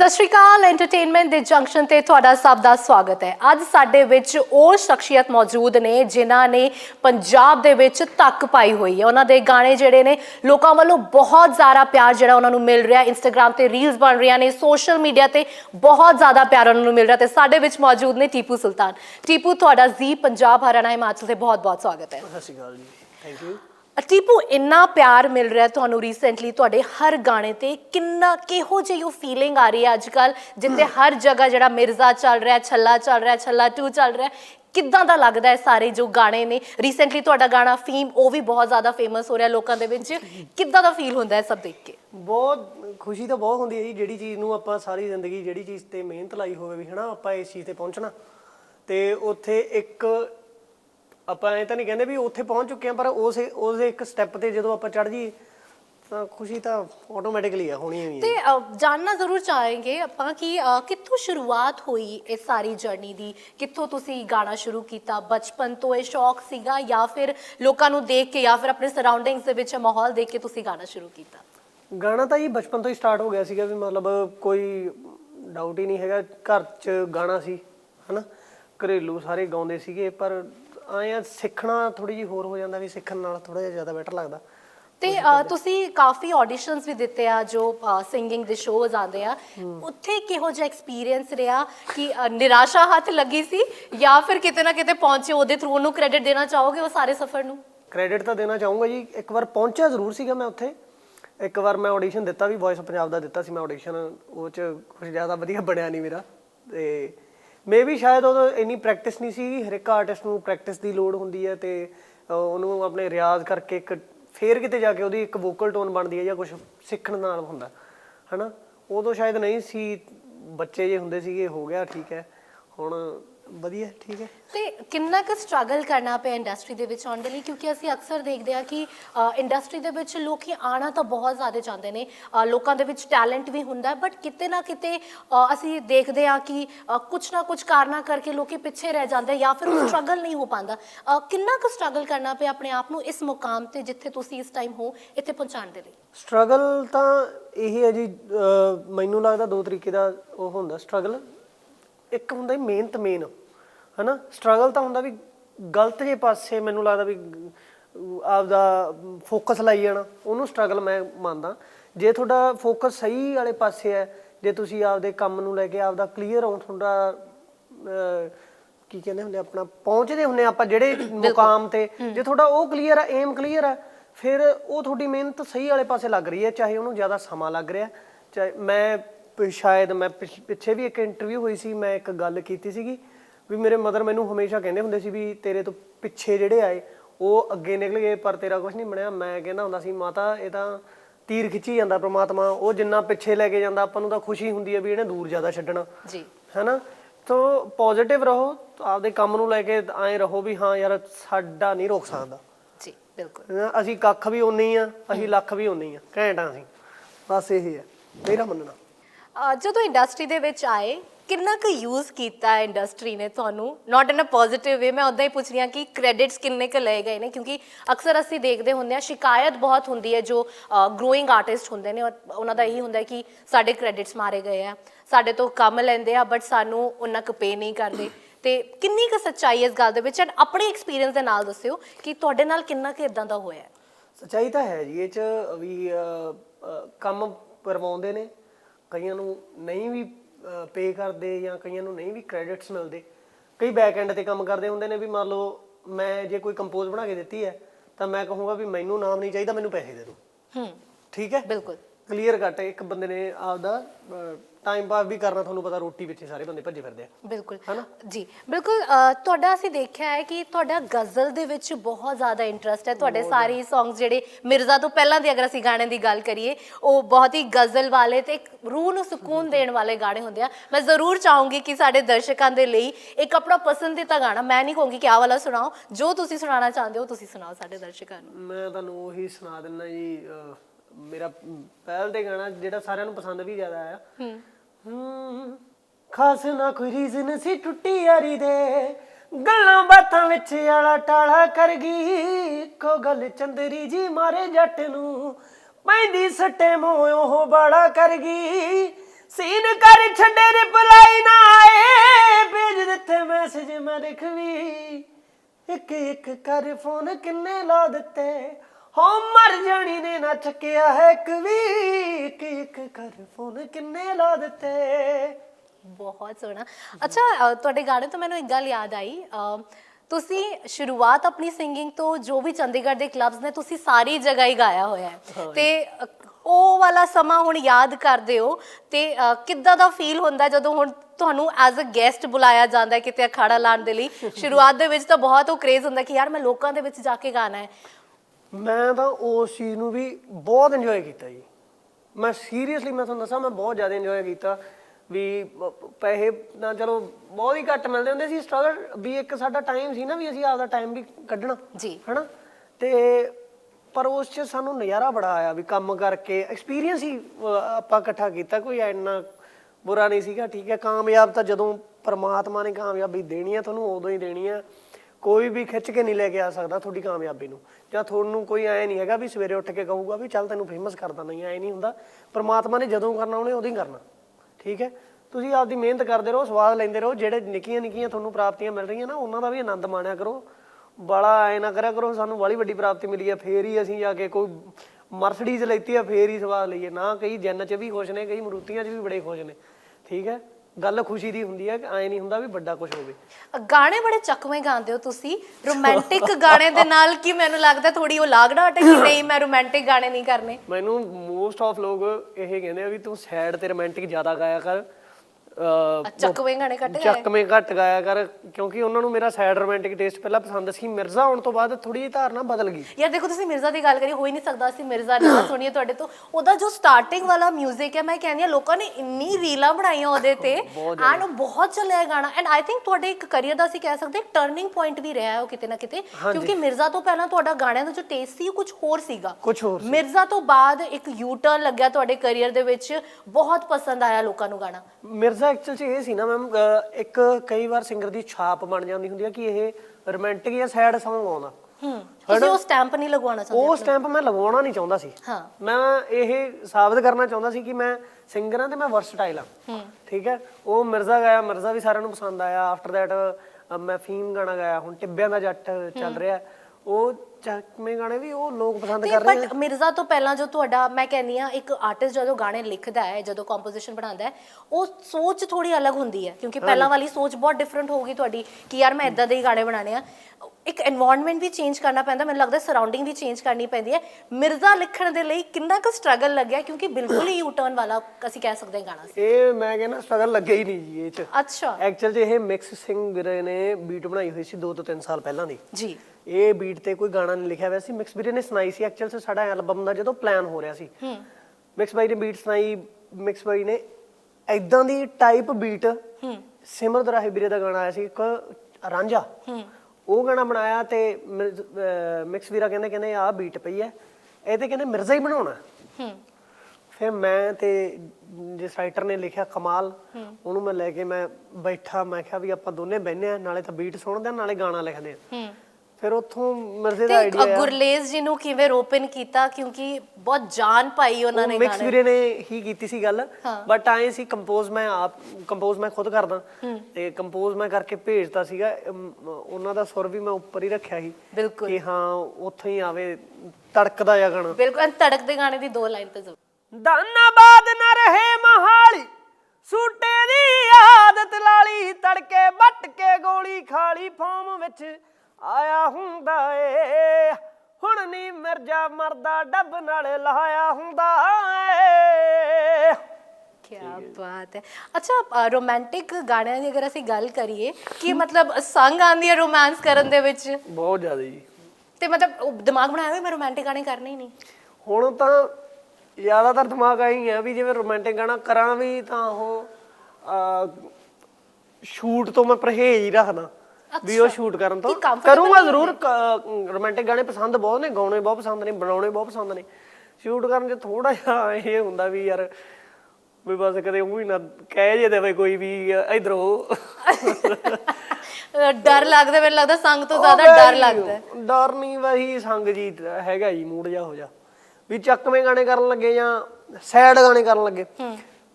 ਸਤਿ ਸ਼੍ਰੀ ਅਕਾਲ ਐਂਟਰਟੇਨਮੈਂਟ ਦੇ ਜੰਕਸ਼ਨ ਤੇ ਤੁਹਾਡਾ ਸਭ ਦਾ ਸਵਾਗਤ ਹੈ। ਅੱਜ ਸਾਡੇ ਵਿੱਚ ਉਹ ਸ਼ਖਸੀਅਤ ਮੌਜੂਦ ਨੇ ਜਿਨ੍ਹਾਂ ਨੇ ਪੰਜਾਬ ਦੇ ਵਿੱਚ ਤੱਕ ਪਾਈ ਹੋਈ ਹੈ। ਉਹਨਾਂ ਦੇ ਗਾਣੇ ਜਿਹੜੇ ਨੇ, ਲੋਕਾਂ ਵੱਲੋਂ ਬਹੁਤ ਜ਼ਿਆਦਾ ਪਿਆਰ ਜਿਹੜਾ ਉਹਨਾਂ ਨੂੰ ਮਿਲ ਰਿਹਾ ਇੰਸਟਾਗ੍ਰam ਤੇ ਰੀਲਸ ਬਣ ਰਹੀਆਂ ਨੇ ਸੋਸ਼ਲ ਮੀਡੀਆ ਤੇ ਬਹੁਤ ਜ਼ਿਆਦਾ ਪਿਆਰ ਉਹਨਾਂ ਨੂੰ ਮਿਲ ਰਿਹਾ ਤੇ ਸਾਡੇ ਵਿੱਚ ਮੌਜੂਦ ਨੇ ਟੀਪੂ ਸੁਲਤਾਨ। ਟੀਪੂ, ਤੁਹਾਡਾ ਜ਼ੀ ਪੰਜਾਬ ਹਰਿਆਣਾ ਹਿਮਾਚਲ ਤੇ ਬਹੁਤ ਬਹੁਤ ਸਵਾਗਤ ਹੈ। ਸਤਿ ਸ਼੍ਰੀ ਅਕਾਲ ਜੀ। ਥੈਂਕ ਯੂ ਟੀਪੂ ਇੰਨਾ ਪਿਆਰ ਮਿਲ ਰਿਹਾ ਤੁਹਾਨੂੰ ਰੀਸੈਂਟਲੀ ਤੁਹਾਡੇ ਹਰ ਗਾਣੇ ਤੇ ਕਿੰਨਾ ਕਿਹੋ ਜਿਹੀ ਉਹ ਫੀਲਿੰਗ ਆ ਰਹੀ ਹੈ ਅੱਜ ਕੱਲ ਜਿੱਥੇ ਹਰ ਜਗ੍ਹਾ ਜਿਹੜਾ ਮਿਰਜ਼ਾ ਚੱਲ ਰਿਹਾ ਛੱਲਾ ਚੱਲ ਰਿਹਾ ਛੱਲਾ 2 ਚੱਲ ਰਿਹਾ ਕਿੱਦਾਂ ਦਾ ਲੱਗਦਾ ਹੈ ਸਾਰੇ ਜੋ ਗਾਣੇ ਨੇ? ਰੀਸੈਂਟਲੀ ਤੁਹਾਡਾ ਗਾਣਾ ਫੀਮ ਉਹ ਵੀ ਬਹੁਤ ਜ਼ਿਆਦਾ ਫੇਮਸ ਹੋ ਰਿਹਾ ਲੋਕਾਂ ਦੇ ਵਿੱਚ। ਕਿੱਦਾਂ ਦਾ ਫੀਲ ਹੁੰਦਾ ਹੈ ਸਭ ਦੇਖ ਕੇ? ਬਹੁਤ ਖੁਸ਼ੀ ਤਾਂ ਬਹੁਤ ਹੁੰਦੀ ਹੈ ਜੀ ਜਿਹੜੀ ਚੀਜ਼ ਨੂੰ ਆਪਾਂ ਸਾਰੀ ਜ਼ਿੰਦਗੀ ਜਿਹੜੀ ਚੀਜ਼ ਤੇ ਮਿਹਨਤ ਲਾਈ ਹੋਵੇ ਵੀ ਹਨਾ ਆਪਾਂ ਇਸ ਚੀਜ਼ ਤੇ ਪਹੁੰਚਣਾ। ਤੇ ਉੱਥੇ ਇੱਕ ਆਪਾਂ ਐ ਤਾਂ ਨਹੀਂ ਕਹਿੰਦੇ ਵੀ ਉੱਥੇ ਪਹੁੰਚ ਚੁੱਕੇ ਆ ਪਰ ਉਸ ਉਸ ਇੱਕ ਸਟੈਪ ਤੇ ਜਦੋਂ ਆਪਾਂ ਚੜ ਜੀ ਤਾਂ ਖੁਸ਼ੀ ਤਾਂ ਆਟੋਮੈਟਿਕਲੀ ਆ ਹੋਣੀ ਹੈ ਤੇ ਅ, ਜਾਣਨਾ ਜ਼ਰੂਰ ਚਾਹਾਂਗੇ ਆਪਾਂ ਕਿ ਅ, ਕਿੱਥੋਂ ਸ਼ੁਰੂਆਤ ਹੋਈ ਇਸ ਸਾਰੀ ਜਰਨੀ ਦੀ? ਕਿੱਥੋਂ ਤੁਸੀਂ ਗਾਣਾ ਸ਼ੁਰੂ ਕੀਤਾ? ਬਚਪਨ ਤੋਂ ਇਹ ਸ਼ੌਕ ਸੀਗਾ ਜਾਂ ਫਿਰ ਲੋਕਾਂ ਨੂੰ ਦੇਖ ਕੇ ਜਾਂ ਫਿਰ ਆਪਣੇ ਸਰਾਊਂਡਿੰਗਸ ਦੇ ਵਿੱਚ ਇਹ ਮਾਹੌਲ ਦੇਖ ਕੇ ਤੁਸੀਂ ਗਾਣਾ ਸ਼ੁਰੂ ਕੀਤਾ? ਗਾਣਾ ਤਾਂ ਜੀ ਬਚਪਨ ਤੋਂ ਹੀ ਸਟਾਰਟ ਹੋ ਗਿਆ ਸੀਗਾ ਵੀ ਮਤਲਬ ਕੋਈ ਡਾਊਟ ਹੀ ਨਹੀਂ ਹੈਗਾ ਘਰ 'ਚ ਗਾਣਾ ਸੀ ਹਨਾ? ਘਰੇਲੂ ਸਾਰੇ ਗਾਉਂਦੇ ਸੀਗੇ ਪਰ ਆਏ ਆ ਸਿੱਖਣਾ ਥੋੜੀ ਜੀ ਹੋਰ ਹੋ ਜਾਂਦਾ ਵੀ ਸਿੱਖਣ ਨਾਲ ਥੋੜਾ ਜਿਹਾ ਜ਼ਿਆਦਾ ਬੈਟਰ ਲੱਗਦਾ। ਤੇ ਅ, ਤੁਸੀਂ ਕਾਫੀ ਆਡੀਸ਼ਨਸ ਵੀ ਦਿੱਤੇ ਆ ਜੋ ਸਿੰਗਿੰਗ ਦੇ ਸ਼ੋਜ਼ ਆਉਂਦੇ ਆ। ਉੱਥੇ ਕਿਹੋ ਜਿਹਾ ਐਕਸਪੀਰੀਅੰਸ ਰਿਹਾ ਕਿ ਅ, ਨਿਰਾਸ਼ਾ ਹੱਥ ਲੱਗੀ ਸੀ ਜਾਂ ਫਿਰ ਕਿਤੇ ਨਾ ਕਿਤੇ ਪਹੁੰਚੇ ਉਹਦੇ ਥਰੂ ਉਹਨੂੰ ਕ੍ਰੈਡਿਟ ਦੇਣਾ ਚਾਹੋਗੇ ਉਹ ਸਾਰੇ ਸਫ਼ਰ ਨੂੰ? ਕ੍ਰੈਡਿਟ ਤਾਂ ਦੇਣਾ ਚਾਹੂੰਗਾ ਜੀ। ਇੱਕ ਵਾਰ ਪਹੁੰਚਿਆ ਜ਼ਰੂਰ ਸੀਗਾ ਮੈਂ ਉੱਥੇ। ਇੱਕ ਵਾਰ ਮੈਂ ਆਡੀਸ਼ਨ ਦਿੱਤਾ ਵੀ ਵੌਇਸ ਆਫ ਪੰਜਾਬ ਦਾ ਦਿੱਤਾ ਸੀ ਮੈਂ ਆਡੀਸ਼ਨ ਉਹ ਚ ਕੁਝ ਜ਼ਿਆਦਾ ਵਧੀਆ ਬਣਿਆ ਨਹੀਂ ਮੇਰਾ। ਤੇ ਮੇ ਵੀ ਸ਼ਾਇਦ ਉਦੋਂ ਇੰਨੀ ਪ੍ਰੈਕਟਿਸ ਨਹੀਂ ਸੀ ਹਰ ਇੱਕ ਆਰਟਿਸਟ ਨੂੰ ਪ੍ਰੈਕਟਿਸ ਦੀ ਲੋੜ ਹੁੰਦੀ ਹੈ ਤੇ ਉਹਨੂੰ ਆਪਣੇ ਰਿਆਜ਼ ਕਰਕੇ ਇੱਕ ਫੇਰ ਕਿਤੇ ਜਾ ਕੇ ਉਹਦੀ ਇੱਕ ਵੋਕਲ ਟੋਨ ਬਣਦੀ ਹੈ ਜਾਂ ਕੁਝ ਸਿੱਖਣ ਨਾਲ ਹੁੰਦਾ, ਹਨਾ? ਉਦੋਂ ਸ਼ਾਇਦ ਨਹੀਂ ਸੀ, ਬੱਚੇ ਜੇ ਹੁੰਦੇ ਸੀਗੇ, ਹੋ ਗਿਆ, ਠੀਕ ਹੈ। ਹੁਣ ਵਧੀਆ ਠੀਕ ਹੈ। ਤੇ ਕਿੰਨਾ ਕੁ ਸਟਰਗਲ ਕਰਨਾ ਪਿਆ ਇੰਡਸਟਰੀ ਦੇ ਵਿੱਚ ਆਉਣ ਦੇ ਲਈ? ਕਿਉਂਕਿ ਅਸੀਂ ਅਕਸਰ ਦੇਖਦੇ ਹਾਂ ਕਿ ਇੰਡਸਟਰੀ ਦੇ ਵਿੱਚ ਲੋਕੀ ਆਣਾ ਤਾਂ ਬਹੁਤ ਜ਼ਿਆਦਾ ਚਾਹੁੰਦੇ ਨੇ। ਅ, ਲੋਕਾਂ ਦੇ ਵਿੱਚ ਟੈਲੈਂਟ ਵੀ ਹੁੰਦਾ ਬਟ ਕਿਤੇ ਨਾ ਕਿਤੇ ਅ, ਅਸੀਂ ਦੇਖਦੇ ਹਾਂ ਕਿ ਅ, ਕੁਛ ਨਾ ਕੁਛ ਕਾਰਨਾਂ ਕਰਕੇ ਲੋਕੀ ਪਿੱਛੇ ਰਹਿ ਜਾਂਦੇ ਜਾਂ ਫਿਰ ਉਹ ਸਟਰਗਲ ਨਹੀਂ ਹੋ ਪਾਉਂਦਾ। ਅ, ਕਿੰਨਾ ਕੁ ਸਟਰਗਲ ਕਰਨਾ ਪਿਆ ਆਪਣੇ ਆਪ ਨੂੰ ਇਸ ਮੁਕਾਮ ਤੇ ਜਿੱਥੇ ਤੁਸੀਂ ਇਸ ਟਾਈਮ ਹੋ ਇੱਥੇ ਪਹੁੰਚਾਉਣ ਦੇ ਲਈ? ਸਟਰਗਲ ਤਾਂ ਇਹ ਹੈ ਜੀ ਅਹ ਮੈਨੂੰ ਲੱਗਦਾ ਦੋ ਤਰੀਕੇ ਦਾ ਉਹ ਹੁੰਦਾ। ਸਟਰਗਲ ਇੱਕ ਹੁੰਦਾ ਹੀ ਮਿਹਨਤ ਮੇਨ ਹਨਾ? ਸਟਰਗਲ ਤਾਂ ਹੁੰਦਾ ਵੀ ਗਲਤ ਜੇ ਪਾਸੇ ਮੈਨੂੰ ਲੱਗਦਾ ਵੀ ਆਪਦਾ ਫੋਕਸ ਲਾਈ ਜਾਣਾ ਉਹਨੂੰ ਸਟਰਗਲ ਮੈਂ ਮੰਨਦਾ। ਜੇ ਤੁਹਾਡਾ ਫੋਕਸ ਸਹੀ ਵਾਲੇ ਪਾਸੇ ਹੈ ਜੇ ਤੁਸੀਂ ਆਪਦੇ ਕੰਮ ਨੂੰ ਲੈ ਕੇ ਆਪਦਾ ਕਲੀਅਰ ਹੋ ਤੁਹਾਡਾ ਕੀ ਕਹਿੰਦੇ ਹੁੰਦੇ ਆਪਣਾ ਪਹੁੰਚਦੇ ਹੁੰਦੇ ਆਪਾਂ ਜਿਹੜੇ ਮੁਕਾਮ ਤੇ। ਜੇ ਤੁਹਾਡਾ ਉਹ ਕਲੀਅਰ ਆ ਏਮ ਕਲੀਅਰ ਆ ਫਿਰ ਉਹ ਤੁਹਾਡੀ ਮਿਹਨਤ ਸਹੀ ਵਾਲੇ ਪਾਸੇ ਲੱਗ ਰਹੀ ਹੈ ਚਾਹੇ ਉਹਨੂੰ ਜ਼ਿਆਦਾ ਸਮਾਂ ਲੱਗ ਰਿਹਾ ਚਾਹੇ ਮੈਂ ਸ਼ਾਇਦ ਮੈਂ ਪਿੱਛੇ ਵੀ ਇੱਕ ਇੰਟਰਵਿਊ ਹੋਈ ਸੀ ਮੈਂ ਇੱਕ ਗੱਲ ਕੀਤੀ ਸੀਗੀ ਵੀ ਮੇਰੇ ਮਦਰ ਮੈਨੂੰ ਹਮੇਸ਼ਾ ਕਹਿੰਦੇ ਹੁੰਦੇ ਸੀ ਵੀ ਤੇਰੇ ਤੋਂ ਪਿੱਛੇ ਜਿਹੜੇ ਆਏ ਉਹ ਅੱਗੇ ਨਿਕਲ ਗਏ ਪਰ ਤੇਰਾ ਕੁਝ ਨਹੀਂ ਬਣਿਆ। ਮੈਂ ਕਹਿੰਦਾ ਹੁੰਦਾ ਸੀ ਮਾਤਾ ਇਹ ਤਾਂ ਤੀਰ ਖਿੱਚੀ ਜਾਂਦਾ ਪ੍ਰਮਾਤਮਾ ਉਹ ਜਿੰਨਾ ਪਿੱਛੇ ਲੈ ਕੇ ਜਾਂਦਾ ਆਪਾਂ ਨੂੰ ਤਾਂ ਖੁਸ਼ੀ ਹੁੰਦੀ ਹੈ ਵੀ ਇਹਨੇ ਦੂਰ ਜ਼ਿਆਦਾ ਛੱਡਣਾ। ਜੀ। ਹੈਨਾ? ਤੋ ਪੋਜ਼ਿਟਿਵ ਰਹੋ ਆਪਦੇ ਕੰਮ ਨੂੰ ਲੈ ਕੇ ਐਂ ਰਹੋ ਵੀ ਹਾਂ ਯਾਰ ਸਾਡਾ ਨਹੀਂ ਰੋਕ ਸਕਦਾ। ਜੀ ਬਿਲਕੁਲ। ਅਸੀਂ ਕੱਖ ਵੀ ਉਨੇ ਹੀ ਆ ਅਸੀਂ ਲੱਖ ਵੀ ਉਨੇ ਹੀ ਆ ਘੈਂਟਾਂ ਅਸੀਂ। ਬਸ ਇਹ ਹੈ ਮੇਰਾ ਮੰਨਣਾ। ਜਦੋਂ ਇੰਡਸਟਰੀ ਦੇ ਵਿੱਚ ਆਏ ਕਿੰਨਾ ਕੁ ਯੂਜ਼ ਕੀਤਾ ਹੈ ਇੰਡਸਟਰੀ ਨੇ ਤੁਹਾਨੂੰ? ਨਾਟ ਇਨ ਅ ਪੋਜ਼ਿਟਿਵ ਵੇ ਮੈਂ ਉਦਾਂ ਹੀ ਪੁੱਛ ਰਹੀ ਹਾਂ ਕਿ ਕ੍ਰੈਡਿਟਸ ਕਿੰਨੇ ਕੁ ਲਏ ਗਏ ਨੇ? ਕਿਉਂਕਿ ਅਕਸਰ ਅਸੀਂ ਦੇਖਦੇ ਹੁੰਦੇ ਹਾਂ, ਸ਼ਿਕਾਇਤ ਬਹੁਤ ਹੁੰਦੀ ਹੈ ਜੋ ਗਰੋਇੰਗ ਆਰਟਿਸਟ ਹੁੰਦੇ ਨੇ, ਔਰ ਉਹਨਾਂ ਦਾ ਇਹੀ ਹੁੰਦਾ ਕਿ ਸਾਡੇ ਕ੍ਰੈਡਿਟਸ ਮਾਰੇ ਗਏ ਆ, ਸਾਡੇ ਤੋਂ ਕੰਮ ਲੈਂਦੇ ਆ ਬਟ ਸਾਨੂੰ ਉਹਨਾਂ ਕੁ ਪੇ ਨਹੀਂ ਕਰਦੇ। ਤੇ ਕਿੰਨੀ ਕੁ ਸੱਚਾਈ ਇਸ ਗੱਲ ਦੇ ਵਿੱਚ? ਐਂਡ ਆਪਣੇ ਐਕਸਪੀਰੀਅੰਸ ਦੇ ਨਾਲ ਦੱਸਿਓ ਕਿ ਤੁਹਾਡੇ ਨਾਲ ਕਿੰਨਾ ਕੁ ਇਦਾਂ ਦਾ ਹੋਇਆ ਸੱਚਾਈ ਤਾਂ ਹੈ ਜੀ, ਇਹ ਚ ਵੀ ਕੰਮ ਕਰਵਾਉਂਦੇ ਨੇ, ਕਈਆਂ ਨੂੰ ਨਹੀਂ ਵੀ ਪੇ ਕਰਦੇ ਜਾਂ ਕਈਆਂ ਨੂੰ ਨਹੀਂ ਵੀ ਕ੍ਰੈਡਿਟਸ ਮਿਲਦੇ। ਕਈ ਬੈਕ ਐਂਡ ਤੇ ਕੰਮ ਕਰਦੇ ਹੁੰਦੇ ਨੇ ਵੀ ਮੰਨ ਲਓ ਮੈਂ ਜੇ ਕੋਈ ਕੰਪੋਜ਼ ਬਣਾ ਕੇ ਦਿੱਤੀ ਹੈ ਤਾਂ ਮੈਂ ਕਹੂੰਗਾ ਵੀ ਮੈਨੂੰ ਨਾਮ ਨਹੀਂ ਚਾਹੀਦਾ ਮੈਨੂੰ ਪੈਸੇ ਦੇ ਦਿਓ। ਹੂੰ। ਠੀਕ ਹੈ? ਬਿਲਕੁਲ। ਕਲੀਅਰ ਕੱਟ ਇੱਕ ਬੰਦੇ ਨੇ ਆਪਦਾ ਟਾਈਮ ਪਾਸ ਵੀ ਕਰਨਾ ਤੁਹਾਨੂੰ ਪਤਾ ਰੋਟੀ ਪਿੱਛੇ ਸਾਰੇ ਬੰਦੇ ਭੱਜੇ ਫਿਰਦੇ ਆ। ਬਿਲਕੁਲ। ਹਨਾ? ਜੀ ਬਿਲਕੁਲ ਅ, ਤੁਹਾਡਾ ਅਸੀਂ ਦੇਖਿਆ ਹੈ ਕਿ ਤੁਹਾਡਾ ਗਜ਼ਲ ਦੇ ਵਿੱਚ ਬਹੁਤ ਜ਼ਿਆਦਾ ਇੰਟਰਸਟ ਹੈ। ਤੁਹਾਡੇ ਸਾਰੇ ਸੌਂਗਸ ਜਿਹੜੇ ਮਿਰਜ਼ਾ ਤੋਂ ਪਹਿਲਾਂ ਦੇ ਅਗਰ ਅਸੀਂ ਗਾਣੇ ਦੀ ਗੱਲ ਕਰੀਏ ਉਹ ਬਹੁਤ ਹੀ ਗਜ਼ਲ ਵਾਲੇ ਤੇ ਇੱਕ ਰੂਹ ਨੂੰ ਸਕੂਨ ਦੇਣ ਵਾਲੇ ਗਾਣੇ ਹੁੰਦੇ ਆ। ਮੈਂ ਜ਼ਰੂਰ ਚਾਹੂੰਗੀ ਕਿ ਸਾਡੇ ਦਰਸ਼ਕਾਂ ਦੇ ਲਈ ਇੱਕ ਆਪਣਾ ਪਸੰਦੀਦਾ ਗਾਣਾ ਮੈਂ ਨਹੀਂ ਕਹੂੰਗੀ ਕਿ ਆਹ ਵਾਲਾ ਸੁਣਾਓ। ਜੋ ਤੁਸੀਂ ਸੁਣਾਉਣਾ ਚਾਹੁੰਦੇ ਹੋ ਤੁਸੀਂ ਸੁਣਾਓ ਸਾਡੇ ਦਰਸ਼ਕਾਂ ਨੂੰ। ਮੈਂ ਤੁਹਾਨੂੰ ਉਹੀ ਸੁਣਾ ਦਿੰਦਾ ਜੀ ਅਹ, ਮੇਰਾ ਪਹਿਲ ਦੇ ਗਾਣਾ ਜਿਹੜਾ ਸਾਰਿਆਂ ਨੂੰ ਪਸੰਦ ਵੀ ਜ਼ਿਆਦਾ ਆਇਆ। ਹੂੰ। ਖਾਸ ਨਾ ਕੋਈ ਰੀਜ਼ਨ ਸੀ ਟੁੱਟੀ ਯਾਰੀ ਦੇ। ਗੱਲਾਂ ਬਾਤਾਂ ਵਿੱਚ ਆਲਾ ਟਾਲਾ ਕਰ ਗਈ। ਕੋ ਗੱਲ ਚੰਦਰੀ ਜੀ ਮਾਰੇ ਜੱਟ ਨੂੰ। ਪੈਂਦੀ ਸੱਟੇ ਮੋਹ ਉਹ ਬੜਾ ਕਰ ਗਈ। ਸੀਨ ਕਰ ਛੱਡੇ ਰਿਪਲਾਈ ਨਾ ਆਏ। ਭੇਜ ਦਿੱਤੇ ਮੈਸੇਜ ਮੈਂ ਲਿਖ ਵੀ ਇੱਕ ਇੱਕ ਕਰ ਫੋਨ ਕਿੰਨੇ ਲਾ ਦਿੱਤੇ। ਹੋ ਮਰ ਜਾਣੀ ਨੇ ਨਾ ਚੱਕਿਆ ਹੈ ਇੱਕ ਵੀ ਇੱਕ ਇੱਕ ਕਰ ਫੋਨ ਕਿੰਨੇ ਲਾ ਦਿੱਤੇ। ਬਹੁਤ ਸੋਹਣਾ। ਅੱਛਾ ਅ, ਤੁਹਾਡੇ ਗਾਣੇ ਤੋਂ ਮੈਨੂੰ ਇੱਕ ਗੱਲ ਯਾਦ ਆਈ। ਅ, ਤੁਸੀਂ ਸ਼ੁਰੂਆਤ ਆਪਣੀ ਸਿੰਗਿੰਗ ਤੋਂ ਜੋ ਵੀ ਚੰਡੀਗੜ੍ਹ ਦੇ ਕਲੱਬਸ ਨੇ ਤੁਸੀਂ ਸਾਰੀ ਜਗ੍ਹਾ ਹੀ ਗਾਇਆ ਹੋਇਆ ਹੈ। ਤੇ ਅ, ਉਹ ਵਾਲਾ ਸਮਾਂ ਹੁਣ ਯਾਦ ਕਰਦੇ ਹੋ ਤੇ ਅ, ਕਿੱਦਾਂ ਦਾ ਫੀਲ ਹੁੰਦਾ ਜਦੋਂ ਹੁਣ ਤੁਹਾਨੂੰ ਐਜ਼ ਅ ਗੈਸਟ ਬੁਲਾਇਆ ਜਾਂਦਾ ਹੈ ਕਿਤੇ ਅਖਾੜਾ ਲਾਉਣ ਦੇ ਲਈ? ਸ਼ੁਰੂਆਤ ਦੇ ਵਿੱਚ ਤਾਂ ਬਹੁਤ ਉਹ ਕ੍ਰੇਜ਼ ਹੁੰਦਾ ਕਿ ਯਾਰ ਮੈਂ ਲੋਕਾਂ ਦੇ ਵਿੱਚ ਜਾ ਕੇ ਗਾਣਾ ਹੈ। ਮੈਂ ਤਾਂ ਉਸ ਚੀਜ਼ ਨੂੰ ਵੀ ਬਹੁਤ ਇੰਜੋਏ ਕੀਤਾ ਜੀ। ਮੈਂ ਸੀਰੀਅਸਲੀ ਮੈਂ ਤੁਹਾਨੂੰ ਦੱਸਾਂ ਮੈਂ ਬਹੁਤ ਜ਼ਿਆਦਾ ਇੰਜੋਏ ਕੀਤਾ ਵੀ ਪੈਸੇ ਤਾਂ ਚਲੋ ਬਹੁਤ ਹੀ ਘੱਟ ਮਿਲਦੇ ਹੁੰਦੇ ਸੀ। ਸਟਰਗਲ ਵੀ ਇੱਕ ਸਾਡਾ ਟਾਈਮ ਸੀ ਨਾ ਵੀ ਅਸੀਂ ਆਪਦਾ ਟਾਈਮ ਵੀ ਕੱਢਣਾ ਜੀ। ਹਨਾ? ਤੇ ਪਰ ਉਸ 'ਚ ਸਾਨੂੰ ਨਜ਼ਾਰਾ ਬੜਾ ਆਇਆ ਵੀ ਕੰਮ ਕਰਕੇ ਐਕਸਪੀਰੀਅੰਸ ਹੀ ਆਪਾਂ ਇਕੱਠਾ ਕੀਤਾ। ਕੋਈ ਇੰਨਾ ਬੁਰਾ ਨਹੀਂ ਸੀਗਾ ਠੀਕ ਹੈ। ਕਾਮਯਾਬ ਤਾਂ ਜਦੋਂ ਪਰਮਾਤਮਾ ਨੇ ਕਾਮਯਾਬੀ ਦੇਣੀ ਹੈ ਤੁਹਾਨੂੰ ਉਦੋਂ ਹੀ ਦੇਣੀ ਹੈ ਕੋਈ ਵੀ ਖਿੱਚ ਕੇ ਨਹੀਂ ਲੈ ਕੇ ਆ ਸਕਦਾ ਤੁਹਾਡੀ ਕਾਮਯਾਬੀ ਨੂੰ। ਜਾਂ ਤੁਹਾਨੂੰ ਕੋਈ ਐ ਨਹੀਂ ਹੈਗਾ ਵੀ ਸਵੇਰੇ ਉੱਠ ਕੇ ਕਹੂਗਾ ਵੀ ਚੱਲ ਤੈਨੂੰ ਫੇਮਸ ਕਰਦਾ ਨਹੀਂ, ਐ ਨਹੀਂ ਹੁੰਦਾ। ਪਰਮਾਤਮਾ ਨੇ ਜਦੋਂ ਕਰਨਾ, ਉਹਨੇ ਉਦੋਂ ਹੀ ਕਰਨਾ। ਠੀਕ ਹੈ? ਤੁਸੀਂ ਆਪਦੀ ਮਿਹਨਤ ਕਰਦੇ ਰਹੋ, ਸਵਾਦ ਲੈਂਦੇ ਰਹੋ। ਜਿਹੜੇ ਨਿੱਕੀਆਂ ਨਿੱਕੀਆਂ ਤੁਹਾਨੂੰ ਪ੍ਰਾਪਤੀਆਂ ਮਿਲ ਰਹੀਆਂ ਨਾ, ਉਹਨਾਂ ਦਾ ਵੀ ਆਨੰਦ ਮਾਣਿਆ ਕਰੋ। ਬੜਾ ਐ ਨਾ ਕਰਿਆ ਕਰੋ, ਸਾਨੂੰ ਬਾਲੀ ਵੱਡੀ ਪ੍ਰਾਪਤੀ ਮਿਲੀ ਹੈ, ਫੇਰ ਹੀ ਅਸੀਂ ਜਾ ਕੇ ਕੋਈ ਮਰਸਡੀਜ਼ ਲੈਤੀ ਆ ਫੇਰ ਹੀ ਸਵਾਦ ਲਈਏ। ਨਾ ਕਈ ਜੈਨ 'ਚ ਵੀ ਖੁਸ਼ ਨੇ, ਕਈ ਮਰੂਤੀਆਂ 'ਚ ਵੀ ਬੜੇ ਖੁਸ਼ ਨੇ। ਠੀਕ ਹੈ? ਗੱਲ ਖੁਸ਼ੀ ਦੀ ਹੁੰਦੀ ਹੈ ਕਿ ਐ ਨਹੀਂ ਹੁੰਦਾ ਵੀ ਵੱਡਾ ਕੁਝ ਹੋਵੇ। ਗਾਣੇ ਬੜੇ ਚੱਕਵੇਂ ਗਾਉਂਦੇ ਹੋ ਤੁਸੀਂ। ਰੋਮਾਂਟਿਕ ਗਾਣੇ ਦੇ ਨਾਲ ਕੀ ਮੈਨੂੰ ਲੱਗਦਾ ਥੋੜੀ ਉਹ ਲਾਗੜਾਟ ਹੈ ਕਿ ਨਹੀਂ ਮੈਂ ਰੋਮਾਂਟਿਕ ਗਾਣੇ ਨਹੀਂ ਕਰਨੇ? ਮੈਨੂੰ ਮੋਸਟ ਆਫ ਲੋਕ ਇਹ ਕਹਿੰਦੇ ਆ ਵੀ ਤੂੰ ਸੈਡ ਤੇ ਰੋਮਾਂਟਿਕ ਜ਼ਿਆਦਾ ਗਾਇਆ ਕਰ। ਅਹ, ਚੱਕਵੇਂ ਗਾਣੇ ਕੱਟ ਗਏ? ਚੱਕਵੇਂ ਘੱਟ ਗਾਇਆ ਕਰ ਕਿਉਂਕਿ ਉਹਨਾਂ ਨੂੰ ਮੇਰਾ ਸੈਡ ਰੋਮਾਂਟਿਕ ਟੇਸਟ ਪਹਿਲਾਂ ਪਸੰਦ ਸੀ। ਮਿਰਜ਼ਾ ਆਉਣ ਤੋਂ ਬਾਅਦ ਥੋੜੀ ਜਿਹੀ ਧਾਰਨਾ ਬਦਲ ਗਈ। ਯਾਰ ਦੇਖੋ ਤੁਸੀਂ ਮਿਰਜ਼ਾ ਦੀ ਗੱਲ ਕਰੀ ਹੋ ਹੀ ਨਹੀਂ ਸਕਦਾ ਅਸੀਂ ਮਿਰਜ਼ਾ ਨਾ ਸੁਣੀਏ ਤੁਹਾਡੇ ਤੋਂ। ਉਹਦਾ ਜੋ ਸਟਾਰਟਿੰਗ ਵਾਲਾ 뮤직 ਹੈ ਮੈਂ ਕਹਿੰਦੀ ਹਾਂ ਲੋਕਾਂ ਨੇ ਇੰਨੀ ਰੀਲਾਂ ਬਣਾਈਆਂ ਉਹਦੇ ਤੇ ਐਂਡ ਉਹ ਬਹੁਤ ਚੱਲਿਆ ਇਹ ਗਾਣਾ। ਐਂਡ ਆਈ ਥਿੰਕ ਤੁਹਾਡੇ ਇੱਕ ਕੈਰੀਅਰ ਦਾ ਅਸੀਂ ਕਹਿ ਸਕਦੇ ਟਰਨਿੰਗ ਪੁਆਇੰਟ ਵੀ ਰਿਹਾ ਹੈ ਉਹ ਕਿਤੇ ਨਾ ਕਿਤੇ। ਕਿਉਂਕਿ ਮਿਰਜ਼ਾ ਤੋਂ ਪਹਿਲਾਂ ਤੁਹਾਡਾ ਗਾਣਿਆਂ ਦਾ ਜੋ ਟੇਸਟ ਸੀ ਉਹ ਕੁਝ ਹੋਰ ਸੀਗਾ। ਕੁਝ ਹੋਰ ਮਿਰਜ਼ਾ ਤੋਂ ਬਾਅਦ ਇੱਕ ਯੂ ਟਰਨ ਲੱਗਿਆ ਤੁਹਾਡੇ ਕੈਰੀਅਰ ਦੇ ਵਿੱਚ ਬਹੁਤ ਪਸੰਦ ਆਇਆ ਲੋਕਾਂ ਨੂੰ ਗਾਣਾ। ਮਿਰਜ਼ਾ ਐਕਚੁਅਲ ਚ ਇਹ ਸੀ ਨਾ ਮੈਮ ਇੱਕ ਕਈ ਵਾਰ ਸਿੰਗਰ ਦੀ ਛਾਪ ਬਣ ਜਾਂਦੀ ਹੁੰਦੀ ਹੈ ਕਿ ਇਹ ਰੋਮਾਂਟਿਕ ਜਾਂ ਸੈਡ Song ਆਉਂਦਾ ਹੂੰ ਤੁਸੀਂ ਉਹ ਸਟੈਂਪ ਨਹੀਂ ਲਗਵਾਉਣਾ ਚਾਹੁੰਦੇ ਉਹ ਸਟੈਂਪ ਮੈਂ ਲਗਵਾਉਣਾ ਨਹੀਂ ਚਾਹੁੰਦਾ ਸੀ। ਹਾਂ। ਮੈਂ ਇਹ ਸਾਬਤ ਕਰਨਾ ਚਾਹੁੰਦਾ ਸੀ ਕਿ ਮੈਂ ਸਿੰਗਰ ਤੇ ਮੈਂ ਵਰਸਟਾਈਲ ਹਾਂ। ਠੀਕ ਹੈ ਉਹ ਮਿਰਜ਼ਾ ਗਾਇਆ ਮਿਰਜ਼ਾ ਵੀ ਸਾਰਿਆਂ ਨੂੰ ਪਸੰਦ ਆਇਆ। ਆਫਟਰ ਦੈਟ ਮੈਂ ਫੀਮ ਗਾਣਾ ਗਾਇਆ ਹੁਣ ਟਿੱਬਿਆਂ ਦਾ ਜੱਟ ਚੱਲ ਰਿਹਾ। ਉਹ ਚੱਕਵੇਂ ਗਾਣੇ ਵੀ ਉਹ ਲੋਕ ਪਸੰਦ ਕਰ ਰਹੇ ਬਟ ਮਿਰਜ਼ਾ ਤੋਂ ਪਹਿਲਾਂ ਜੋ ਤੁਹਾਡਾ ਮੈਂ ਕਹਿੰਦੀ ਆ ਇੱਕ ਆਰਟਿਸਟ ਜਦੋਂ ਗਾਣੇ ਲਿਖਦਾ ਹੈ ਜਦੋਂ ਕੰਪੋਜੀਸ਼ਨ ਬਣਾਉਂਦਾ ਹੈ ਉਹ ਸੋਚ ਥੋੜੀ ਅਲੱਗ ਹੁੰਦੀ ਹੈ ਕਿਉਂਕਿ ਪਹਿਲਾਂ ਵਾਲੀ ਸੋਚ ਬਹੁਤ ਡਿਫਰੈਂਟ ਹੋਊਗੀ ਤੁਹਾਡੀ ਕਿ ਯਾਰ ਮੈਂ ਇਦਾਂ ਦੇ ਹੀ ਗਾਣੇ ਬਣਾਣੇ ਆ। ਇੱਕ এনवायरमेंट ਵੀ ਚੇਂਜ ਕਰਨਾ ਪੈਂਦਾ ਮੈਨੂੰ ਲੱਗਦਾ ਸਰਾਊਂਡਿੰਗ ਵੀ ਚੇਂਜ ਕਰਨੀ ਪੈਂਦੀ ਹੈ। ਮਿਰਜ਼ਾ ਲਿਖਣ ਦੇ ਲਈ ਕਿੰਨਾ ਕੁ ਸਟਰਗਲ ਲੱਗਿਆ ਕਿਉਂਕਿ ਬਿਲਕੁਲ ਹੀ ਯੂ ਟਰਨ ਵਾਲਾ ਅਸੀਂ ਕਹਿ ਸਕਦੇ ਹਾਂ ਗਾਣਾ ਸੀ। ਇਹ ਮੈਂ ਕਹਿੰਦਾ ਸਟਰਗਲ ਲੱਗਿਆ ਹੀ ਨਹੀਂ ਜੀ ਇਹ ਚ। ਅੱਛਾ। ਐਕਚੁਅਲ ਜੇ ਇਹ ਮਿਕਸ ਸਿੰਘ ਵੀਰੇ ਨੇ ਬੀਟ ਬਣਾਈ ਹੋਈ ਸੀ ਦੋ ਤੋਂ ਤਿੰਨ ਸਾਲ ਪਹਿਲਾਂ ਦੀ। ਜੀ। ਇਹ ਬੀਟ ਤੇ ਕੋਈ ਗਾਣਾ ਨਹੀਂ ਲਿਖਿਆ ਹੋਇਆ ਸੀ। ਮਿਕਸ ਵੀਰੇ ਨੇ ਸੁਣਾਈ ਸੀ ਐਕਚੁਅਲ 'ਚ ਸਾਡਾ ਐਲਬਮ ਦਾ ਜਦੋਂ ਪਲਾਨ ਹੋ ਰਿਹਾ ਸੀ। ਹੂੰ। ਮਿਕਸ ਬਾਈ ਨੇ ਬੀਟ ਸੁਣਾਈ ਮਿਕਸ ਬਾਈ ਨੇ ਐਦਾਂ ਦੀ ਟਾਈਪ ਬੀਟ ਹੂੰ। ਸਿਮਰ ਦਰਾਹੇ ਵੀਰੇ ਦਾ ਗਾਣਾ ਆਇਆ ਸੀ ਇੱਕ ਰਾਂਝਾ। ਹੂੰ। ਉਹ ਗਾਣਾ ਬਣਾਇਆ ਤੇ ਮਿਰਜ਼- ਅਹ ਮਿਕਸ ਵੀਰਾ ਕਹਿੰਦੇ ਕਹਿੰਦੇ ਆਹ ਬੀਟ ਪਈ ਐ ਇਹ ਤੇ ਕਹਿੰਦੇ ਮਿਰਜ਼ਾ ਹੀ ਬਣਾਉਣਾ। ਹੂੰ। ਫਿਰ ਮੈਂ ਤੇ ਜਿਸ ਰਾਈਟਰ ਨੇ ਲਿਖਿਆ ਕਮਾਲ ਉਹਨੂੰ ਮੈਂ ਲੈ ਕੇ ਮੈਂ ਬੈਠਾ ਮੈਂ ਕਿਹਾ ਵੀ ਆਪਾਂ ਦੋਨੇ ਬਹਿਨੇ ਆ ਨਾਲੇ ਤਾਂ ਬੀਟ ਸੁਣਦੇ ਆ ਨਾਲੇ ਗਾਣਾ ਲਿਖਦੇ ਆ ਹੂੰ। ਫਿਰ ਉੱਥੋਂ ਮਿਰਜ਼ੇ ਦਾ ਤੇ ਆਈਡੀਆ ਗੁਰਲੇਜ਼ ਜੀ ਨੂੰ ਕਿਵੇਂ ਰੋਪਨ ਕੀਤਾ? ਕਿਉਂਕਿ ਬਹੁਤ ਜਾਨ ਪਾਈ ਉਹਨਾਂ ਨੇ ਮਿਕਸ ਵੀਰੇ ਨੇ ਹੀ ਕੀਤੀ ਸੀ ਗੱਲ। ਬਟ ਆਏ ਸੀ ਕੰਪੋਜ਼ ਮੈਂ ਆਪ ਕੰਪੋਜ਼ ਮੈਂ ਖੁਦ ਕਰਦਾ। ਤੇ ਕੰਪੋਜ਼ ਮੈਂ ਕਰਕੇ ਭੇਜਤਾ ਸੀਗਾ। ਉਹਨਾਂ ਦਾ ਸੁਰ ਵੀ ਮੈਂ ਉੱਪਰ ਹੀ ਰੱਖਿਆ ਸੀ। ਕਿ ਹਾਂ ਉੱਥੇ ਹੀ ਆਵੇ ਤੜਕਦਾ ਜਾਂ ਗਾਣਾ। ਬਿਲਕੁਲ ਤੜਕਦੇ ਗਾਣੇ ਦੀ ਦੋ ਲਾਈਨ ਤੇ ਜ਼ਰੂਰ। ਦਾਨਾਬਾਦ ਨਾ ਰਹੇ ਮਹਾਲੀ। ਸੂਟੇ ਦੀ ਆਦਤ ਲਾਲੀ ਤੜਕੇ ਵੱਟ ਕੇ ਗੋਲੀ ਖਾਲੀ ਫਾਰਮ ਵਿੱਚ ਆਇਆ ਹੁੰਦਾ ਏ। ਹੁਣ ਨਹੀਂ ਮਿਰਜ਼ਾ ਮਰਦਾ ਡੱਬ ਨਾਲ ਲਾਇਆ ਹੁੰਦਾ ਏ। ਕੀ ਬਾਤ ਹੈ। ਅੱਛਾ ਰੋਮਾਂਟਿਕ ਗਾਣਿਆਂ ਦੀ ਅਗਰ ਅਸੀਂ ਗੱਲ ਕਰੀਏ ਕਿ ਮਤਲਬ ਸੰਗ ਆਂਦੀ ਹੈ ਰੋਮਾਂਸ ਕਰਨ ਦੇ ਵਿੱਚ? ਬਹੁਤ ਜ਼ਿਆਦਾ ਜੀ। ਤੇ ਮਤਲਬ ਉਹ ਦਿਮਾਗ ਬਣਾਇਆ ਹੋਇਆ ਮੈਂ ਰੋਮਾਂਟਿਕ ਗਾਣੇ ਕਰਨੇ ਹੀ ਨਹੀਂ। ਹੁਣ ਤਾਂ ਜ਼ਿਆਦਾਤਰ ਦਿਮਾਗ ਆਈ ਹੈ ਵੀ ਜਿਵੇਂ ਰੋਮਾਂਟਿਕ ਗਾਣਾ ਕਰਾਂ ਵੀ ਤਾਂ ਉਹ ਸ਼ੂਟ ਤੋਂ ਮੈਂ ਪਰਹੇਜ਼ ਹੀ ਰੱਖਦਾ। ਵੀ ਉਹ ਸ਼ੂਟ ਕਰਨ ਤੋਂ। ਕਰੂੰਗਾ ਜ਼ਰੂਰ ਰੋਮਾਂਟਿਕ ਗਾਣੇ ਪਸੰਦ ਬਹੁਤ ਨੇ ਗਾਉਣੇ ਬਹੁਤ ਪਸੰਦ ਨੇ ਬਣਾਉਣੇ ਬਹੁਤ ਪਸੰਦ ਨੇ। ਸ਼ੂਟ ਕਰਨ 'ਚ ਥੋੜਾ ਜਿਹਾ ਇਹ ਹੁੰਦਾ ਵੀ ਯਾਰ ਵੀ ਬਸ ਕਦੇ ਉਹ ਹੀ ਨਾ ਕਹਿ ਜੇ ਦੇਵੇ ਕੋਈ ਵੀ ਇਧਰੋਂ। ਡਰ ਲੱਗਦਾ ਮੈਨੂੰ ਲੱਗਦਾ ਸੰਗ ਤੋਂ ਜ਼ਿਆਦਾ ਡਰ ਲੱਗਦਾ। ਡਰ ਨਹੀਂ ਵਹੀ ਸੰਗ ਜੀ ਹੈਗਾ ਜੀ ਮੂਡ ਜਾ ਹੋ ਜਾ। ਵੀ ਚੱਕਵੇਂ ਗਾਣੇ ਕਰਨ ਲੱਗੇ ਜਾਂ ਸੈਡ ਗਾਣੇ ਕਰਨ ਲੱਗੇ।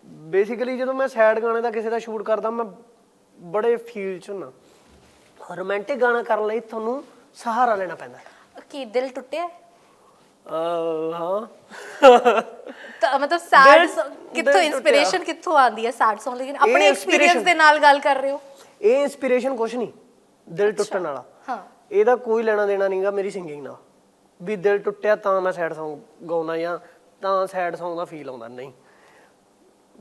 ਬੇਸਿਕਲੀ ਜਦੋਂ ਮੈਂ ਸੈਡ ਗਾਣੇ ਦਾ ਕਿਸੇ ਦਾ ਸ਼ੂਟ ਕਰਦਾ ਮੈਂ ਬੜੇ ਫੀਲ ਚ ਹੁੰਨਾ। ਰੋਮਾਂਟਿਕ ਗਾਣਾ ਕਰਨ ਲਈ ਤੁਹਾਨੂੰ ਸਹਾਰਾ ਲੈਣਾ ਪੈਂਦਾ ਕੀ ਦਿਲ ਟੁੱਟਿਆ? ਅਹ ਹਾਂ। ਤਾਂ ਮਤਲਬ ਸੈਡ ਦਿਲ- ਕਿੱਥੋਂ ਦਿਲ ਇਨਸਪੀਰੇਸ਼ਨ ਕਿੱਥੋਂ ਆਉਂਦੀ ਹੈ ਸੈਡ Song? ਲੇਕਿਨ ਆਪਣੇ ਐਕਸਪੀਰੀਅੰਸ inspiration- ਦੇ ਨਾਲ ਗੱਲ ਕਰ ਰਹੇ ਹੋ। ਇਹ ਇਨਸਪੀਰੇਸ਼ਨ ਕੁਛ ਨਹੀਂ। ਦਿਲ ਟੁੱਟਣ ਵਾਲਾ। ਹਾਂ। ਇਹਦਾ ਕੋਈ ਲੈਣਾ ਦੇਣਾ ਨਹੀਂਗਾ ਮੇਰੀ ਸਿੰਗਿੰਗ ਨਾਲ। ਵੀ ਦਿਲ ਟੁੱਟਿਆ ਤਾਂ ਮੈਂ ਸੈਡ Song ਗਾਉਣਾ ਜਾਂ ਤਾਂ ਸੈਡ Song ਦਾ ਫੀਲ ਆਉਂਦਾ। ਨਹੀਂ।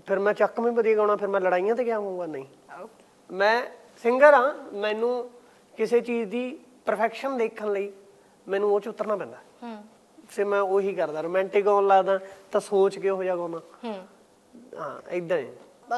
ਫਿਰ ਮੈਂ ਚੱਕਵੇਂ ਵਧੀਆ ਗਾਉਣਾ ਫਿਰ ਮੈਂ ਲੜਾਈਆਂ ਤੇ ਗਿਆ ਹੋਊਗਾ? ਨਹੀਂ। ਮੈਂ ਸਿੰਗਰ ਆ ਮੈਨੂੰ ਕਿਸੇ ਚੀਜ਼ ਦੀ ਪਰਫੈਕਸ਼ਨ ਦੇਖਣ ਲਈ ਮੈਨੂੰ ਉਹ ਚ ਉਤਰਨਾ ਪੈਂਦਾ। ਹੂੰ। ਫਿਰ ਮੈਂ ਉਹੀ ਕਰਦਾ ਰੋਮਾਂਟਿਕ ਗਾਉਣ ਲੱਗਦਾ ਤਾਂ ਸੋਚ ਕੇ ਉਹ ਜਾ ਗਾਉਣਾ। ਹੂੰ। ਹਾਂ ਇਦਾਂ ਹੀ।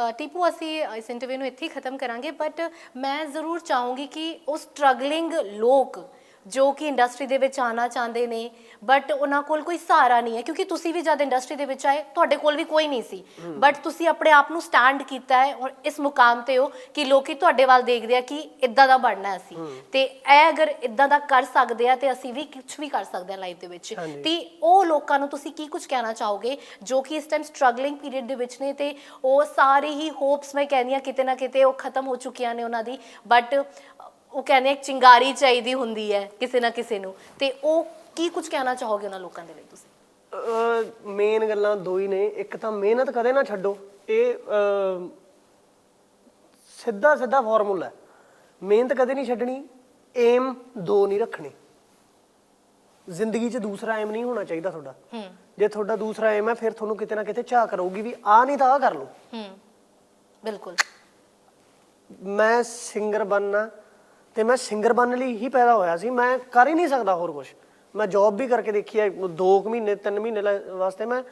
ਅ, ਟੀਪੂ ਅਸੀਂ ਇਸ ਇੰਟਰਵਿਊ ਨੂੰ ਇੱਥੇ ਹੀ ਖਤਮ ਕਰਾਂਗੇ ਬਟ ਮੈਂ ਜ਼ਰੂਰ ਚਾਹੂੰਗੀ ਕਿ ਉਹ ਸਟਰਗਲਿੰਗ ਲੋਕ ਜੋ ਕਿ ਇੰਡਸਟਰੀ ਦੇ ਵਿੱਚ ਆਣਾ ਚਾਹੁੰਦੇ ਨੇ ਬਟ ਉਹਨਾਂ ਕੋਲ ਕੋਈ ਸਹਾਰਾ ਨਹੀਂ ਹੈ ਕਿਉਂਕਿ ਤੁਸੀਂ ਵੀ ਜਦ ਇੰਡਸਟਰੀ ਦੇ ਵਿੱਚ ਆਏ ਤੁਹਾਡੇ ਕੋਲ ਵੀ ਕੋਈ ਨਹੀਂ ਸੀ। ਬਟ ਤੁਸੀਂ ਆਪਣੇ ਆਪ ਨੂੰ ਸਟੈਂਡ ਕੀਤਾ ਹੈ ਔਰ ਇਸ ਮੁਕਾਮ ਤੇ ਹੋ ਕਿ ਲੋਕੀ ਤੁਹਾਡੇ ਵੱਲ ਦੇਖਦੇ ਆ ਕਿ ਇਦਾਂ ਦਾ ਬਣਨਾ ਹੈ ਅਸੀਂ। ਤੇ ਇਹ ਅਗਰ ਇਦਾਂ ਦਾ ਕਰ ਸਕਦੇ ਆ ਤੇ ਅਸੀਂ ਵੀ ਕੁਝ ਵੀ ਕਰ ਸਕਦੇ ਹਾਂ ਲਾਈਫ ਦੇ ਵਿੱਚ। ਤੇ ਉਹ ਲੋਕਾਂ ਨੂੰ ਤੁਸੀਂ ਕੀ ਕੁਝ ਕਹਿਣਾ ਚਾਹੋਗੇ ਜੋ ਕਿ ਇਸ ਟਾਈਮ ਸਟਰਗਲਿੰਗ ਪੀਰੀਅਡ ਦੇ ਵਿੱਚ ਨੇ ਤੇ ਉਹ ਸਾਰੀ ਹੀ ਹੋਪਸ ਮੈਂ ਕਹਿੰਦੀ ਹਾਂ ਕਿਤੇ ਨਾ ਕਿਤੇ ਉਹ ਖਤਮ ਹੋ ਚੁੱਕੀਆਂ ਨੇ ਉਹਨਾਂ ਦੀ। ਬਟ ਉਹ ਕਹਿੰਦੇ ਆ ਇੱਕ ਚਿੰਗਾਰੀ ਚਾਹੀਦੀ ਹੁੰਦੀ ਹੈ ਕਿਸੇ ਨਾ ਕਿਸੇ ਨੂੰ। ਤੇ ਉਹ ਕੀ ਕੁਝ ਕਹਿਣਾ ਚਾਹੋਗੇ ਉਹਨਾਂ ਲੋਕਾਂ ਦੇ ਲਈ ਤੁਸੀਂ? ਮੇਨ ਗੱਲਾਂ ਦੋ ਹੀ ਨੇ। ਇੱਕ ਤਾਂ ਮਿਹਨਤ ਕਦੇ ਨਾ ਛੱਡੋ। ਇਹ ਅਹ, ਸਿੱਧਾ ਸਿੱਧਾ ਫਾਰਮੂਲਾ ਹੈ। ਮਿਹਨਤ ਕਦੇ ਨਹੀਂ ਛੱਡਣੀ ਏਮ ਦੋ ਨਹੀਂ ਰੱਖਣੇ। ਜ਼ਿੰਦਗੀ 'ਚ ਦੂਸਰਾ ਏਮ ਨਹੀਂ ਹੋਣਾ ਚਾਹੀਦਾ ਤੁਹਾਡਾ। ਹੂੰ। ਜੇ ਤੁਹਾਡਾ ਦੂਸਰਾ ਏਮ ਹੈ ਫਿਰ ਤੁਹਾਨੂੰ ਕਿਤੇ ਨਾ ਕਿਤੇ ਝਾਕ ਕਰੂਗੀ ਵੀ ਆ ਨਹੀਂ ਤਾਂ ਆ ਕਰ ਲਓ। ਹੂੰ। ਬਿਲਕੁਲ। ਮੈਂ ਸਿੰਗਰ ਬਣਨਾ ਤੇ ਮੈਂ ਸਿੰਗਰ ਬਣਨ ਲਈ ਹੀ ਪੈਦਾ ਹੋਇਆ ਸੀ। ਮੈਂ ਕਰ ਹੀ ਨਹੀਂ ਸਕਦਾ ਹੋਰ ਕੁਝ ਮੈਂ ਜੌਬ ਵੀ ਕਰਕੇ ਦੇਖੀ ਹੈ 2 ਮਹੀਨੇ 3 ਮਹੀਨੇ ਵਾਸਤੇ ਮੈਂ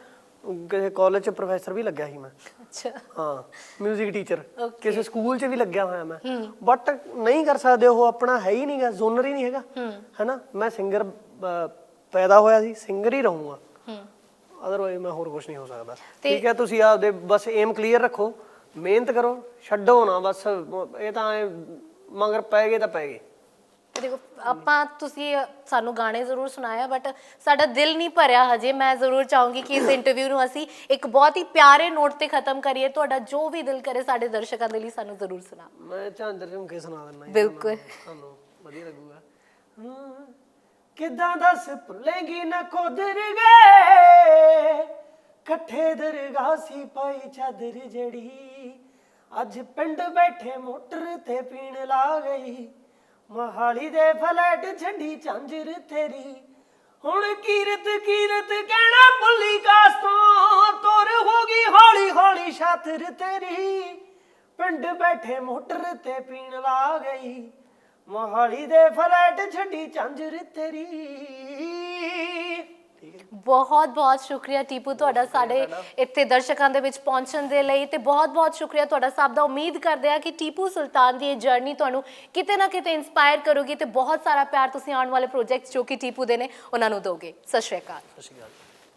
ਕਿਸੇ ਕਾਲਜ 'ਚ ਪ੍ਰੋਫੈਸਰ ਵੀ ਲੱਗਿਆ ਸੀ ਮੈਂ। ਅੱਛਾ। ਹਾਂ 뮤직 ਟੀਚਰ. ਕਿਸੇ ਸਕੂਲ 'ਚ ਵੀ ਲੱਗਿਆ ਹੋਇਆ ਮੈਂ। ਬਟ ਨਹੀਂ ਕਰ ਸਕਦੇ ਉਹ ਆਪਣਾ ਹੈ ਹੀ ਨਹੀਂਗਾ ਜ਼ੋਨਰ ਹੀ ਨਹੀਂ ਹੈਗਾ। ਹੈਨਾ? ਮੈਂ ਸਿੰਗਰ ਪੈਦਾ ਹੋਇਆ ਸੀ ਸਿੰਗਰ ਹੀ ਰਹੂੰਗਾ। ਹੂੰ। ਅਦਰਵਾਈਜ਼ ਮੈਂ ਹੋਰ ਕੁਝ ਨਹੀਂ ਹੋ ਸਕਦਾ। ਠੀਕ ਹੈ ਤੁਸੀਂ ਆਪਦੇ ਬਸ ਏਮ ਕਲੀਅਰ ਰੱਖੋ। ਮਿਹਨਤ ਕਰੋ ਛੱਡੋ ਨਾ ਬਸ ਇਹ ਤਾਂ ਮਗਰ ਪੈ ਗਏ ਤਾਂ ਪੈ ਗਏ। ਦੇਖੋ ਆਪਾਂ ਤੁਸੀਂ ਸਾਨੂੰ ਗਾਣੇ ਜ਼ਰੂਰ ਸੁਣਾਇਆ ਬਟ ਸਾਡਾ ਦਿਲ ਨਹੀਂ ਭਰਿਆ ਹਜੇ। ਮੈਂ ਜ਼ਰੂਰ ਚਾਹੂੰਗੀ ਕਿ ਇਸ ਇੰਟਰਵਿਊ ਨੂੰ ਅਸੀਂ ਇੱਕ ਬਹੁਤ ਹੀ ਪਿਆਰੇ ਨੋਟ ਤੇ ਖਤਮ ਕਰੀਏ। ਤੁਹਾਡਾ ਜੋ ਵੀ ਦਿਲ ਕਰੇ ਸਾਡੇ ਦਰਸ਼ਕਾਂ ਦੇ ਲਈ ਸਾਨੂੰ ਜ਼ਰੂਰ ਸੁਣਾ। ਮੈਂ ਝਾਂਜਰ ਝੁਮਕੇ ਸੁਣਾ ਦਿੰਦਾ ਬਿਲਕੁਲ। ਤੁਹਾਨੂੰ- ਵਧੀਆ ਲੱਗੂਗਾ। ਕਿੱਦਾਂ ਦੱਸ ਭੁੱਲੇਗੀ ਨਾ ਕੋਦਰ ਗਏ ਇਕੱਠੇ ਦਰਗਾਹ ਸੀ ਪਾਈ ਚਾਦਰ ਜੜੀ ਅੱਜ ਪਿੰਡ ਬੈਠੇ ਮੋਟਰ ਤੇ ਪੀਣ ਲਾ ਗਈ। ਮਹਾਲੀ ਦੇ ਫਲੈਟ ਛੱਡੀ ਝਾਂਜਰ ਤੇਰੀ। ਹੁਣ ਕੀਰਤ ਕੀਰਤ ਕਹਿਣਾ ਭੁੱਲੀ ਕਾਸ ਤੋਂ ਤੁਰ ਹੋ ਗਈ ਹੌਲੀ ਹੌਲੀ ਛਾਤਰ ਤੇਰੀ। ਪਿੰਡ ਬੈਠੇ ਮੋਟਰ ਤੇ ਪੀਣ ਲਾ ਗਈ। ਮੋਹਾਲੀ ਦੇ ਫਲੈਟ ਛੱਡੀ ਝਾਂਜਰ ਤੇਰੀ। ਬਹੁਤ ਬਹੁਤ ਸ਼ੁਕਰੀਆ ਟੀਪੂ ਤੁਹਾਡਾ ਸਾਡੇ ਇੱਥੇ ਦਰਸ਼ਕਾਂ ਦੇ ਵਿੱਚ ਪਹੁੰਚਣ ਦੇ ਲਈ ਤੇ ਬਹੁਤ ਬਹੁਤ ਸ਼ੁਕਰੀਆ ਤੁਹਾਡਾ ਸਭ ਦਾ। ਉਮੀਦ ਕਰਦੇ ਆ ਕਿ ਟੀਪੂ ਸੁਲਤਾਨ ਦੀ ਇਹ ਜਰਨੀ ਤੁਹਾਨੂੰ ਕਿਤੇ ਨਾ ਕਿਤੇ ਇਨਸਪਾਇਰ ਕਰੂਗੀ ਤੇ ਬਹੁਤ ਸਾਰਾ ਪਿਆਰ ਤੁਸੀਂ ਆਉਣ ਵਾਲੇ ਪ੍ਰੋਜੈਕਟਸ ਜੋ ਕਿ ਟੀਪੂ ਦੇ ਨੇ ਉਹਨਾਂ ਨੂੰ ਦੋਗੇ। ਸਤਿ ਸ਼੍ਰੀ ਅਕਾਲ। ਸਤਿ ਸ਼੍ਰੀ ਅਕਾਲ।